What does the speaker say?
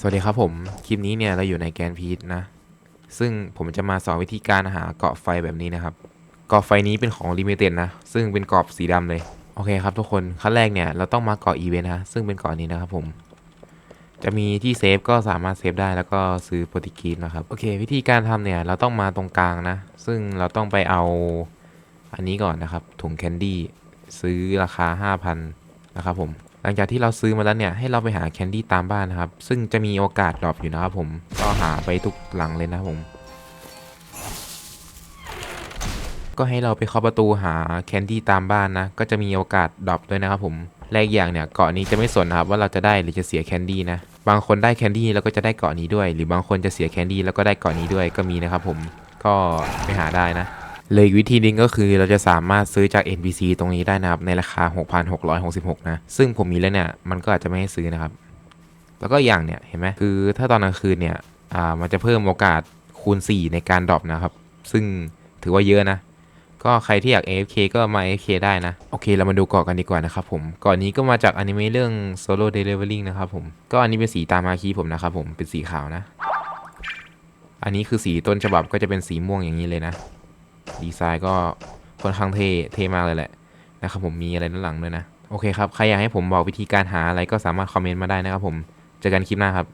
สวัสดีครับผม คลิปนี้เนี่ยเราอยู่ในแกนพีทนะ ซึ่งผมจะมาสอนวิธีการหาเกาะไฟแบบนี้นะครับ เกาะไฟนี้เป็นของลิมิเต็ดนะ ซึ่งเป็นกรอบสีดำเลย โอเคครับทุกคน ขั้นแรกเนี่ยเราต้องมาเกาะอีเวนต์นะซึ่งเป็นเกาะนี้นะครับผม จะมีที่เซฟก็สามารถเซฟได้แล้วก็ซื้อโปรติกีนนะครับ โอเค วิธีการทำเนี่ยเราต้องมาตรงกลางนะ ซึ่งเราต้องไปเอาอันนี้ก่อนนะครับ ถุงแคนดี้ซื้อราคา 5,000 นะครับผม หลังจากที่เราซื้อมาแล้วเนี่ยให้เราไปหาแคนดี้ตามบ้านนะครับ ซึ่งจะมีโอกาสดรอปอยู่นะครับผมก็หาไปทุกหลังเลยนะผม ก็ให้เราไปเคาะประตูหาแคนดี้ตามบ้านนะ ก็จะมีโอกาสดรอปด้วยนะครับผมแรกอย่างเนี่ยเกาะนี้จะไม่สนนะครับว่าเราจะได้หรือจะเสียแคนดี้นะบางคนได้แคนดี้แล้วก็จะได้เกาะนี้ด้วย หรือบางคนจะเสียแคนดี้แล้วก็ได้เกาะนี้ด้วยก็มีนะครับผมก็ไปหาได้นะ เลยอีกวิธีนึงก็คือเราจะสามารถซื้อจาก NPC ตรงนี้ได้นะครับ ในราคา 6,666 นะ ซึ่งผมมีแล้วเนี่ย มันก็อาจจะไม่ให้ซื้อนะครับ แล้วก็อย่างเนี่ย เห็นไหมคือถ้าตอนกลางคืนเนี่ย อ่า มันจะเพิ่มโอกาสคูณ 4 ในการดรอปนะครับ ซึ่งถือว่าเยอะนะ ก็ใครที่อยาก AFK ก็มา AFK ได้นะ โอเค เรามาดูเกาะกันดีกว่านะครับผม เกาะนี้ก็มาจากอนิเมะเรื่อง Solo Leveling นะครับผม ก็อันนี้เป็นสีตามมาคีผมนะครับผม เป็นสีขาวนะ อันนี้คือสีต้นฉบับก็จะเป็นสีม่วงอย่างนี้เลยนะ ดีไซน์ก็ค่อนข้างเท่เท่มากเลยแหละนะครับผมมีอะไรด้านหลังด้วยนะ โอเคครับ ใครอยากให้ผมบอกวิธีการหาอะไรก็สามารถคอมเมนต์มาได้นะครับผม เจอกันคลิปหน้าครับ